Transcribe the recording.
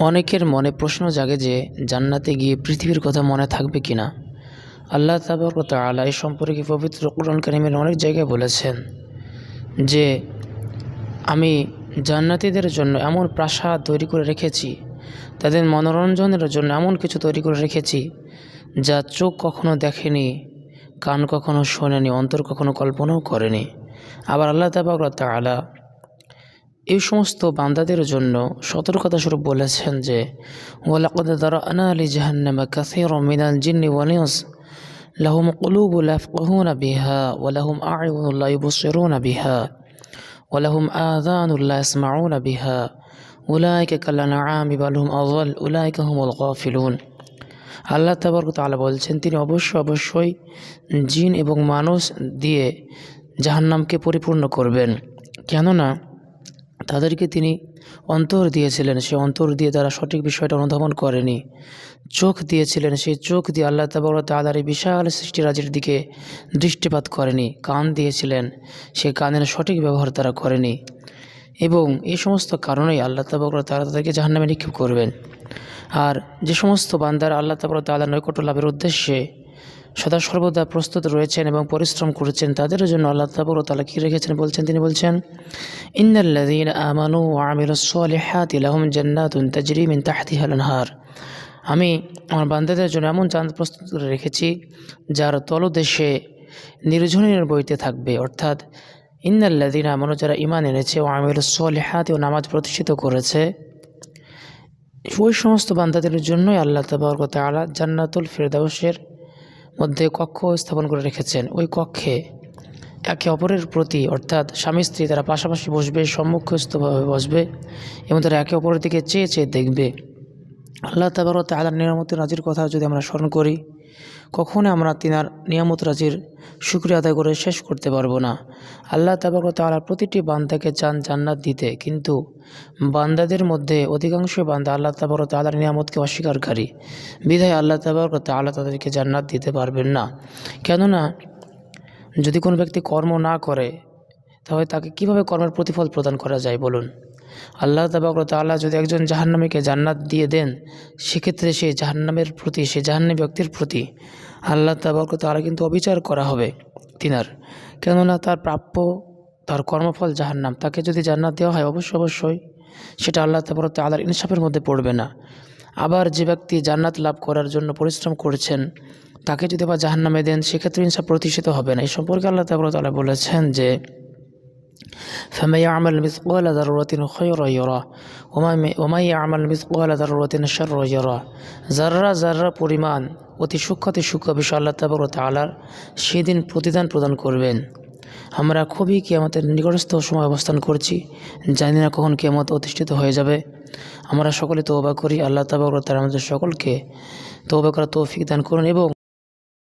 অনেকের মনে প্রশ্ন জাগে যে জান্নাতে গিয়ে পৃথিবীর কথা মনে থাকবে কি না আল্লাহ তাবারক তাআলা এই সম্পর্কে পবিত্র কোরআন কারিমের অনেক জায়গায় বলেছেন যে, আমি জান্নাতীদের জন্য এমন প্রাসাদ তৈরি করে রেখেছি, তাদের মনোরঞ্জনের জন্য এমন কিছু তৈরি করে রেখেছি, যা চোখ কখনো দেখেনি, কান কখনো শোনেনি, অন্তর কখনো কল্পনাও করেনি। আবার আল্লাহ তাবারক তাআলা এই সমস্ত বান্দাদের জন্য সতর্কতা স্বরূপ বলেছেন যে, ওয়ালাকদ দারানা লি জাহান্নামা মিনাল জিন্নি ওয়াল ইনস। লাহুম কুলুবু লা ইয়াফকাহুনা বিহা ওয়া লাহুম আ'য়ুনুন লা ইউবসিরুনা বিহা ওয়া লাহুম আযানুন লা ইয়াসমাউনা বিহা। উলাইকা কাল আনআমি বাল হুম আযাল, উলাইকা হুমুল গাফিলুন। আল্লাহ তাবারক তাআলা বলছেন, তিনি অবশ্যই অবশ্যই জিন এবং মানুষ দিয়ে জাহান্নামকে পরিপূর্ণ করবেন। কেননা তাদেরকে তিনি অন্তর দিয়েছিলেন। সে অন্তর দিয়ে তারা সঠিক বিষয়টা অনুধাবন করেনি। চোখ দিয়েছিলেন। সেই চোখ দিয়ে আল্লাহ তাবর তালার এই বিশাল সৃষ্টিরাজির দিকে দৃষ্টিপাত করেনি, কান দিয়েছিলেন। সে কানের সঠিক ব্যবহার তারা করেনি এবং এই সমস্ত কারণেই আল্লাহ তাবর তারা তাদেরকে জাহান্নামে নিক্ষেপ করবেন। আর যে সমস্ত বান্দারা আল্লাহ তাবর তালা নৈকট্য লাভের উদ্দেশ্যে সদা সর্বদা প্রস্তুত রয়েছেন এবং পরিশ্রম করেছেন, তাদের জন্য আল্লাহ তাবর তালা কী রেখেছেন বলছেন? তিনি বলছেন, ইন্নাল্লাযীন আমানু আমিলুস সলিহাতি লাহুম জান্নাতুন তাজরি মিন তাহতিহাল আনহার আমি আমার বান্দাদের জন্য এমন চাঁদ প্রস্তুত করে রেখেছি, যার তলদেশে নির্ঝনের বইতে থাকবে। অর্থাৎ, ইন্নাল্লাযীন আমানু যারা ইমান এনেছে ও আমিলুস সলিহাতি ও নামাজ প্রতিষ্ঠিত করেছে, ওই সমস্ত বান্দাদের জন্যই আল্লাহ তাবারক তাআলা জান্নাতুল ফেরদাউসের মধ্যে কক্ষ স্থাপন করে রেখেছেন। ওই কক্ষে একে অপরের প্রতি, অর্থাৎ স্বামী স্ত্রী তারা পাশাপাশি বসবে, সম্মুখস্থভাবে বসবে এবং তারা একে অপরের দিকে চেয়ে চেয়ে দেখবে। আল্লাহ তাবার তালার নিয়ামত নাজির কথা যদি আমরা স্মরণ করি কখনো আমরা তিনার নিয়ামত রাজির শুক্রিয়া আদায় করে শেষ করতে পারব না। আল্লাহ তাবার তালার প্রতিটি বান্দাকে চান জান্নাত দিতে, কিন্তু বান্দাদের মধ্যে অধিকাংশ বান্দা আল্লাহ তাবার তালার নিয়ামতকে অস্বীকারী। বিধায় আল্লাহ তাবার তালা তাদেরকে জান্নাত দিতে পারবেন না। কেননা, যদি কোনো ব্যক্তি কর্ম না করে, তাহলে তাকে কীভাবে কর্মের প্রতিফল প্রদান করা যায় বলুন? আল্লাহ তাবাক তাল্লাহ যদি একজন জাহান্নামীকে জান্নাত দিয়ে দেন, সেক্ষেত্রে সে জাহান্নামের প্রতি, সে জাহান্নামী ব্যক্তির প্রতি আল্লাহ তাবাক তালা কিন্তু অবিচার করা হবে তিনার। কেননা তার প্রাপ্য, তার কর্মফল জাহান্নাম। তাকে যদি জান্নাত দেওয়া হয়, অবশ্যই অবশ্যই সেটা আল্লাহ তাবাক তালার ইনসাফের মধ্যে পড়বে না। আবার যে ব্যক্তি জান্নাত লাভ করার জন্য পরিশ্রম করছেন, তাকে যদি আবার জাহান্নামে দেন, সেক্ষেত্রে ইনসাফ প্রতিষ্ঠিত হবে না। এই সম্পর্কে আল্লাহ তালা বলেছেন যে فمن يعمل مثقال ذرة خيرا يره ومن يعمل مثقال ذرة شرا يره যাররা যাররা পরিমাণ অতি সূক্ষ্মতে সূক্ষ্ম বিষয় আল্লাহ তাবর তালার সেদিন প্রতিদান প্রদান করবেন আমরা খুবই কেয়ামতের নিকটস্থ সময় অবস্থান করছি জানি না কখন কেয়ামত অধিষ্ঠিত হয়ে যাবে আমরা সকলে তৌবা করি আল্লাহ তাবর তারা আমাদের সকলকে তৌবা করা তৌফিক দান করুন এবং